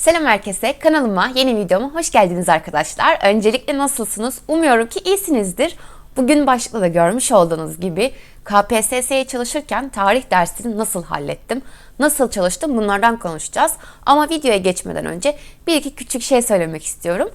Selam herkese, kanalıma yeni videoma hoş geldiniz arkadaşlar. Öncelikle nasılsınız? Umuyorum ki iyisinizdir. Bugün başlıkta da görmüş olduğunuz gibi KPSS'ye çalışırken tarih dersini nasıl hallettim, nasıl çalıştım bunlardan konuşacağız. Ama videoya geçmeden önce bir iki küçük şey söylemek istiyorum.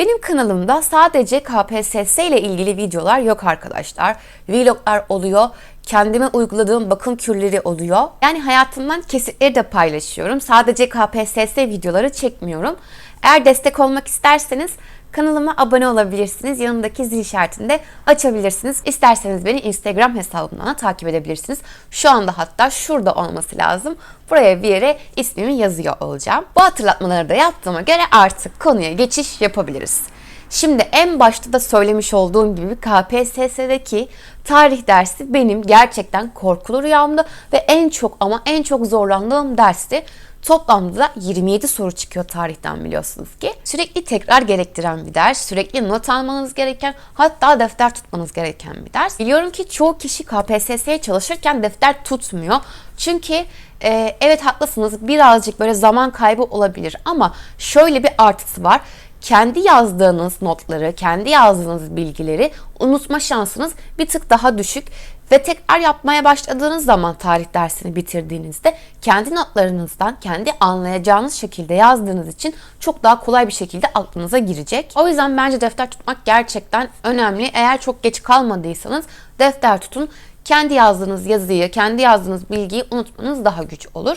Benim kanalımda sadece KPSS ile ilgili videolar yok arkadaşlar. Vloglar oluyor, kendime uyguladığım bakım kürleri oluyor. Yani hayatımdan kesitleri de paylaşıyorum. Sadece KPSS videoları çekmiyorum. Eğer destek olmak isterseniz kanalıma abone olabilirsiniz. Yanındaki zil işaretini açabilirsiniz. İsterseniz beni Instagram hesabımdan da takip edebilirsiniz. Şu anda hatta şurada olması lazım. Buraya bir yere ismimi yazıyor olacağım. Bu hatırlatmaları da yaptığıma göre artık konuya geçiş yapabiliriz. Şimdi en başta da söylemiş olduğum gibi KPSS'deki tarih dersi benim gerçekten korkulu rüyamdı ve en çok ama en çok zorlandığım dersti. Toplamda da 27 soru çıkıyor tarihten biliyorsunuz ki. Sürekli tekrar gerektiren bir ders, sürekli not almanız gereken, hatta defter tutmanız gereken bir ders. Biliyorum ki çoğu kişi KPSS'ye çalışırken defter tutmuyor. Çünkü e, evet haklısınız birazcık böyle zaman kaybı olabilir ama şöyle bir artısı var kendi yazdığınız notları, kendi yazdığınız bilgileri unutma şansınız bir tık daha düşük ve tekrar yapmaya başladığınız zaman tarih dersini bitirdiğinizde kendi notlarınızdan kendi anlayacağınız şekilde yazdığınız için çok daha kolay bir şekilde aklınıza girecek. O yüzden bence defter tutmak gerçekten önemli. Eğer çok geç kalmadıysanız defter tutun. Kendi yazdığınız yazıyı, kendi yazdığınız bilgiyi unutmanız daha güç olur.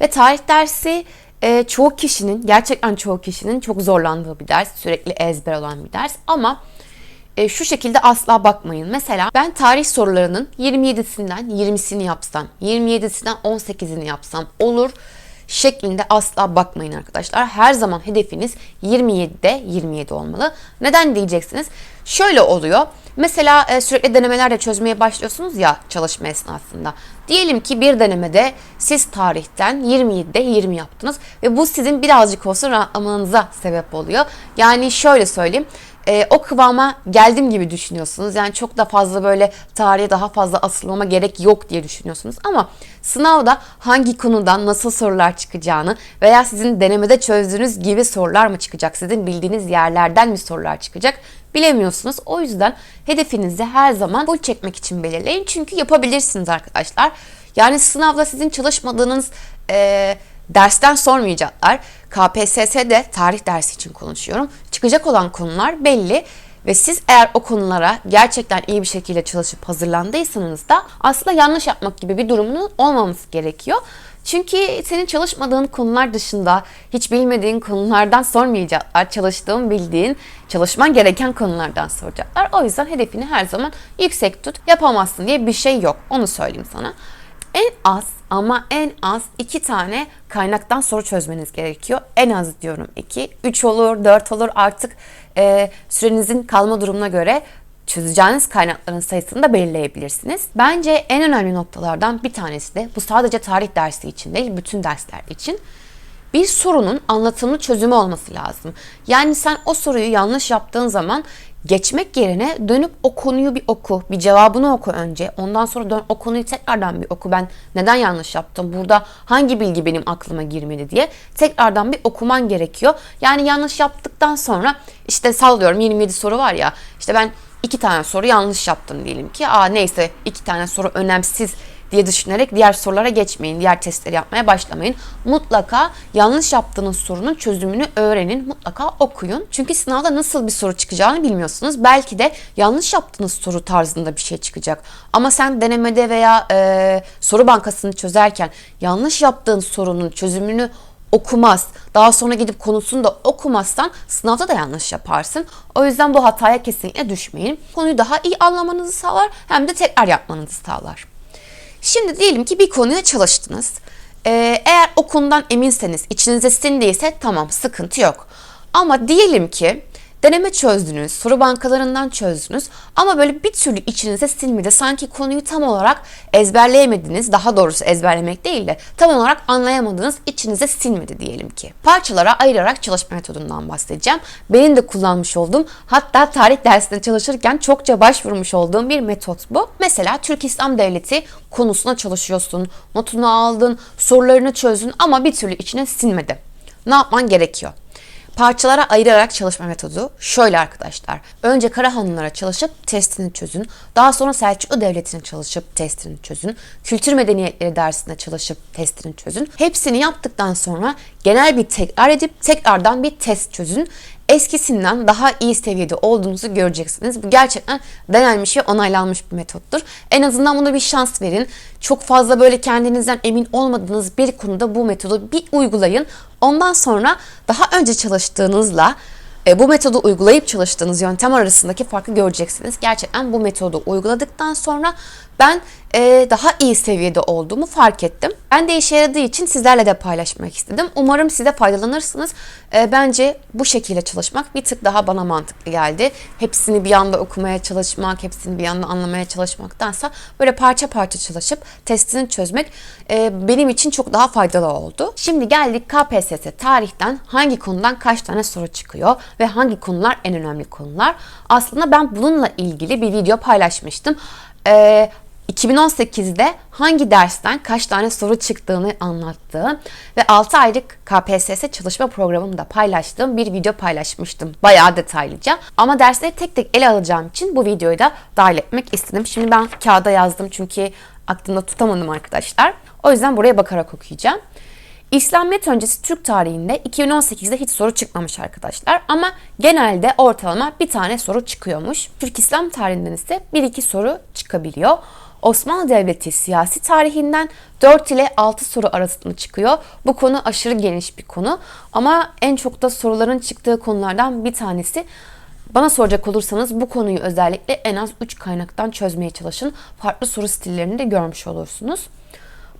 Ve tarih dersi e, çoğu kişinin, gerçekten çoğu kişinin çok zorlandığı bir ders. Sürekli ezber olan bir ders. Ama e, şu şekilde asla bakmayın. Mesela ben tarih sorularının 27'sinden 20'sini yapsam, 27'sinden 18'ini yapsam olur şeklinde asla bakmayın arkadaşlar. Her zaman hedefiniz 27'de 27 olmalı. Neden diyeceksiniz? Şöyle oluyor. Mesela e, sürekli denemelerle çözmeye başlıyorsunuz ya çalışma esnasında. Diyelim ki bir denemede siz tarihten 27'de 20 yaptınız ve bu sizin birazcık olsun rahatlamanıza sebep oluyor. Yani şöyle söyleyeyim e, o kıvama geldim gibi düşünüyorsunuz. Yani çok da fazla böyle tarihe daha fazla asılmama gerek yok diye düşünüyorsunuz. Ama sınavda hangi konudan nasıl sorular çıkacağını veya sizin denemede çözdüğünüz gibi sorular mı çıkacak, sizin bildiğiniz yerlerden mi sorular çıkacak bilemiyorsunuz. O yüzden hedefinizi her zaman full çekmek için belirleyin. Çünkü yapabilirsiniz arkadaşlar. Yani sınavda sizin çalışmadığınız e, dersten sormayacaklar. KPSS'de tarih dersi için konuşuyorum. Çıkacak olan konular belli ve siz eğer o konulara gerçekten iyi bir şekilde çalışıp hazırlandıysanız da aslında yanlış yapmak gibi bir durumunun olmaması gerekiyor. Çünkü senin çalışmadığın konular dışında hiç bilmediğin konulardan sormayacaklar. Çalıştığın, bildiğin, çalışman gereken konulardan soracaklar. O yüzden hedefini her zaman yüksek tut. Yapamazsın diye bir şey yok. Onu söyleyeyim sana. En az ama en az iki tane kaynaktan soru çözmeniz gerekiyor. En az diyorum iki, üç olur, dört olur artık e, sürenizin kalma durumuna göre çözeceğiniz kaynakların sayısını da belirleyebilirsiniz. Bence en önemli noktalardan bir tanesi de bu sadece tarih dersi için değil bütün dersler için bir sorunun anlatımlı çözümü olması lazım. Yani sen o soruyu yanlış yaptığın zaman geçmek yerine dönüp o konuyu bir oku, bir cevabını oku önce. Ondan sonra dön o konuyu tekrardan bir oku. Ben neden yanlış yaptım? Burada hangi bilgi benim aklıma girmedi diye tekrardan bir okuman gerekiyor. Yani yanlış yaptıktan sonra işte sallıyorum 27 soru var ya. işte ben iki tane soru yanlış yaptım diyelim ki. Aa neyse iki tane soru önemsiz diye düşünerek diğer sorulara geçmeyin. Diğer testleri yapmaya başlamayın. Mutlaka yanlış yaptığınız sorunun çözümünü öğrenin. Mutlaka okuyun. Çünkü sınavda nasıl bir soru çıkacağını bilmiyorsunuz. Belki de yanlış yaptığınız soru tarzında bir şey çıkacak. Ama sen denemede veya e, soru bankasını çözerken yanlış yaptığın sorunun çözümünü okumaz. Daha sonra gidip konusunu da okumazsan sınavda da yanlış yaparsın. O yüzden bu hataya kesinlikle düşmeyin. Konuyu daha iyi anlamanızı sağlar hem de tekrar yapmanızı sağlar. Şimdi diyelim ki bir konuya çalıştınız. Ee, eğer o konudan eminseniz, içinize sindiyse tamam sıkıntı yok. Ama diyelim ki deneme çözdünüz, soru bankalarından çözdünüz ama böyle bir türlü içinize sinmedi. Sanki konuyu tam olarak ezberleyemediniz, daha doğrusu ezberlemek değil de tam olarak anlayamadınız, içinize sinmedi diyelim ki. Parçalara ayırarak çalışma metodundan bahsedeceğim. Benim de kullanmış olduğum, hatta tarih dersinde çalışırken çokça başvurmuş olduğum bir metot bu. Mesela Türk İslam Devleti konusuna çalışıyorsun, notunu aldın, sorularını çözdün ama bir türlü içine sinmedi. ne yapman gerekiyor? Parçalara ayırarak çalışma metodu şöyle arkadaşlar. Önce Karahanlılara çalışıp testini çözün. Daha sonra Selçuklu Devleti'ne çalışıp testini çözün. Kültür medeniyetleri dersinde çalışıp testini çözün. Hepsini yaptıktan sonra genel bir tekrar edip tekrardan bir test çözün. Eskisinden daha iyi seviyede olduğunuzu göreceksiniz. Bu gerçekten denenmiş ve onaylanmış bir metottur. En azından buna bir şans verin. Çok fazla böyle kendinizden emin olmadığınız bir konuda bu metodu bir uygulayın. Ondan sonra daha önce çalıştığınızla e, bu metodu uygulayıp çalıştığınız yöntem arasındaki farkı göreceksiniz. Gerçekten bu metodu uyguladıktan sonra ben e, daha iyi seviyede olduğumu fark ettim. Ben de işe yaradığı için sizlerle de paylaşmak istedim. Umarım siz de faydalanırsınız. E, bence bu şekilde çalışmak bir tık daha bana mantıklı geldi. Hepsini bir anda okumaya çalışmak, hepsini bir anda anlamaya çalışmaktansa böyle parça parça çalışıp testini çözmek e, benim için çok daha faydalı oldu. Şimdi geldik KPSS tarihten hangi konudan kaç tane soru çıkıyor ve hangi konular en önemli konular. Aslında ben bununla ilgili bir video paylaşmıştım. Ee, 2018'de hangi dersten kaç tane soru çıktığını anlattığım ve 6 aylık KPSS çalışma programını da paylaştığım bir video paylaşmıştım. Bayağı detaylıca. Ama dersleri tek tek ele alacağım için bu videoyu da dahil etmek istedim. Şimdi ben kağıda yazdım çünkü aklımda tutamadım arkadaşlar. O yüzden buraya bakarak okuyacağım. İslamiyet öncesi Türk tarihinde 2018'de hiç soru çıkmamış arkadaşlar ama genelde ortalama bir tane soru çıkıyormuş. Türk İslam tarihinden ise 1-2 soru çıkabiliyor. Osmanlı Devleti siyasi tarihinden 4 ile 6 soru arasında çıkıyor. Bu konu aşırı geniş bir konu ama en çok da soruların çıktığı konulardan bir tanesi bana soracak olursanız bu konuyu özellikle en az 3 kaynaktan çözmeye çalışın. Farklı soru stillerini de görmüş olursunuz.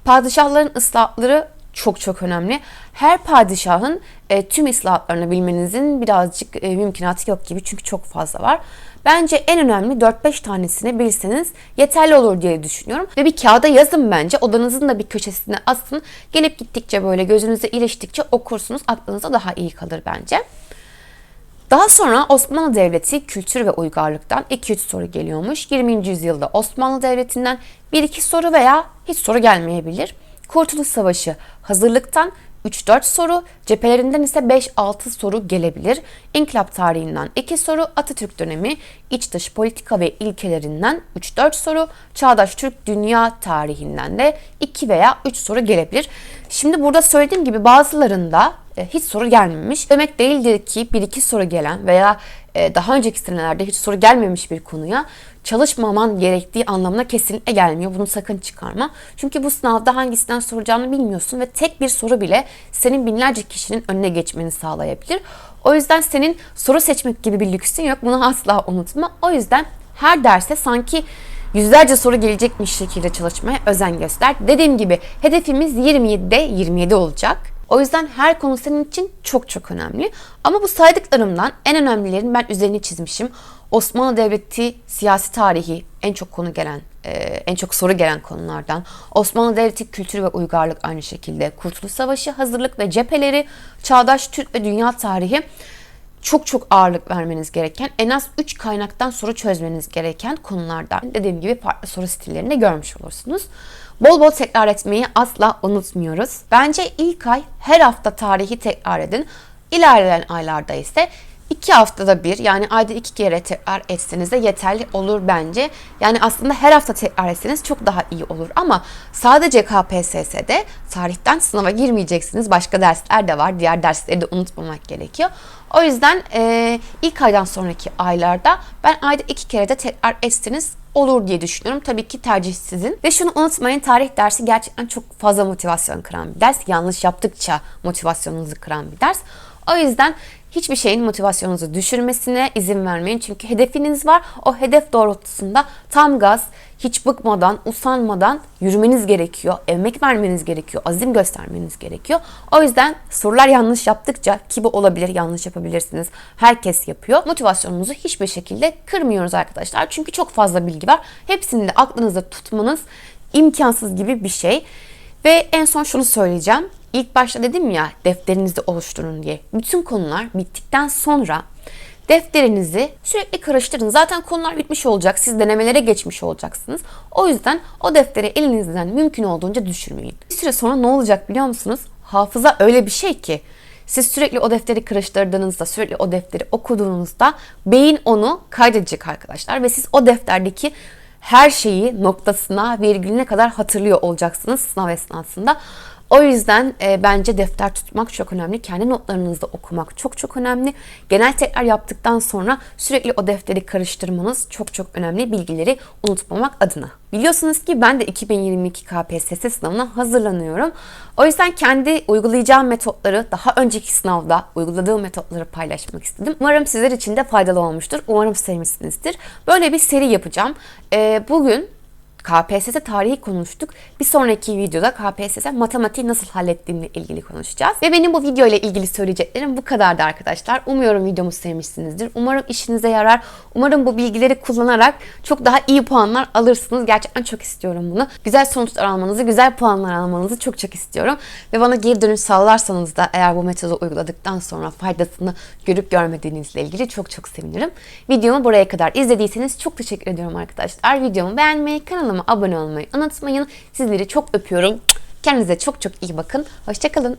Padişahların ıslahatları çok çok önemli. Her padişahın e, tüm islahatlarını bilmenizin birazcık e, mümkünatı yok gibi çünkü çok fazla var. Bence en önemli 4-5 tanesini bilseniz yeterli olur diye düşünüyorum. Ve bir kağıda yazın bence. Odanızın da bir köşesine asın. Gelip gittikçe böyle gözünüze iliştikçe okursunuz. Aklınıza daha iyi kalır bence. Daha sonra Osmanlı Devleti kültür ve uygarlıktan 2-3 soru geliyormuş. 20. yüzyılda Osmanlı Devleti'nden 1-2 soru veya hiç soru gelmeyebilir. Kurtuluş Savaşı hazırlıktan 3-4 soru, cephelerinden ise 5-6 soru gelebilir. İnkılap tarihinden 2 soru, Atatürk dönemi, iç dış politika ve ilkelerinden 3-4 soru, Çağdaş Türk dünya tarihinden de 2 veya 3 soru gelebilir. Şimdi burada söylediğim gibi bazılarında e, hiç soru gelmemiş. Demek değildir ki 1-2 soru gelen veya daha önceki senelerde hiç soru gelmemiş bir konuya çalışmaman gerektiği anlamına kesinlikle gelmiyor. Bunu sakın çıkarma. Çünkü bu sınavda hangisinden soracağını bilmiyorsun ve tek bir soru bile senin binlerce kişinin önüne geçmeni sağlayabilir. O yüzden senin soru seçmek gibi bir lüksün yok. Bunu asla unutma. O yüzden her derse sanki yüzlerce soru gelecekmiş şekilde çalışmaya özen göster. Dediğim gibi hedefimiz 27'de 27 olacak. O yüzden her konu senin için çok çok önemli. Ama bu saydıklarımdan en önemlilerini ben üzerine çizmişim. Osmanlı Devleti siyasi tarihi en çok konu gelen, e, en çok soru gelen konulardan. Osmanlı Devleti kültür ve uygarlık aynı şekilde. Kurtuluş Savaşı, hazırlık ve cepheleri, çağdaş Türk ve dünya tarihi çok çok ağırlık vermeniz gereken, en az 3 kaynaktan soru çözmeniz gereken konulardan. Dediğim gibi farklı soru stillerini görmüş olursunuz. Bol bol tekrar etmeyi asla unutmuyoruz. Bence ilk ay her hafta tarihi tekrar edin. İlerleyen aylarda ise iki haftada bir yani ayda iki kere tekrar etseniz de yeterli olur bence. Yani aslında her hafta tekrar etseniz çok daha iyi olur ama sadece KPSS'de tarihten sınava girmeyeceksiniz. Başka dersler de var. Diğer dersleri de unutmamak gerekiyor. O yüzden e, ilk aydan sonraki aylarda ben ayda iki kere de tekrar etseniz olur diye düşünüyorum. Tabii ki tercih sizin. Ve şunu unutmayın tarih dersi gerçekten çok fazla motivasyon kıran bir ders. Yanlış yaptıkça motivasyonunuzu kıran bir ders. O yüzden hiçbir şeyin motivasyonunuzu düşürmesine izin vermeyin. Çünkü hedefiniz var. O hedef doğrultusunda tam gaz, hiç bıkmadan, usanmadan yürümeniz gerekiyor. Emek vermeniz gerekiyor. Azim göstermeniz gerekiyor. O yüzden sorular yanlış yaptıkça ki bu olabilir, yanlış yapabilirsiniz. Herkes yapıyor. Motivasyonunuzu hiçbir şekilde kırmıyoruz arkadaşlar. Çünkü çok fazla bilgi var. Hepsini de aklınızda tutmanız imkansız gibi bir şey. Ve en son şunu söyleyeceğim. İlk başta dedim ya defterinizi oluşturun diye. Bütün konular bittikten sonra defterinizi sürekli karıştırın. Zaten konular bitmiş olacak. Siz denemelere geçmiş olacaksınız. O yüzden o defteri elinizden mümkün olduğunca düşürmeyin. Bir süre sonra ne olacak biliyor musunuz? Hafıza öyle bir şey ki Siz sürekli o defteri karıştırdığınızda, sürekli o defteri okuduğunuzda beyin onu kaydedecek arkadaşlar ve siz o defterdeki her şeyi noktasına, virgülüne kadar hatırlıyor olacaksınız sınav esnasında. O yüzden e, bence defter tutmak çok önemli. Kendi notlarınızda okumak çok çok önemli. Genel tekrar yaptıktan sonra sürekli o defteri karıştırmanız çok çok önemli bilgileri unutmamak adına. Biliyorsunuz ki ben de 2022 KPSS sınavına hazırlanıyorum. O yüzden kendi uygulayacağım metotları daha önceki sınavda uyguladığım metotları paylaşmak istedim. Umarım sizler için de faydalı olmuştur. Umarım sevmişsinizdir. Böyle bir seri yapacağım. E, bugün KPSS tarihi konuştuk. Bir sonraki videoda KPSS matematiği nasıl hallettiğimle ilgili konuşacağız. Ve benim bu video ile ilgili söyleyeceklerim bu kadardı arkadaşlar. Umuyorum videomu sevmişsinizdir. Umarım işinize yarar. Umarım bu bilgileri kullanarak çok daha iyi puanlar alırsınız. Gerçekten çok istiyorum bunu. Güzel sonuçlar almanızı, güzel puanlar almanızı çok çok istiyorum. Ve bana geri dönüş sağlarsanız da eğer bu metodu uyguladıktan sonra faydasını görüp görmediğinizle ilgili çok çok sevinirim. Videomu buraya kadar izlediyseniz çok teşekkür ediyorum arkadaşlar. Videomu beğenmeyi, kanalıma abone olmayı unutmayın. Sizleri çok öpüyorum. Kendinize çok çok iyi bakın. Hoşçakalın.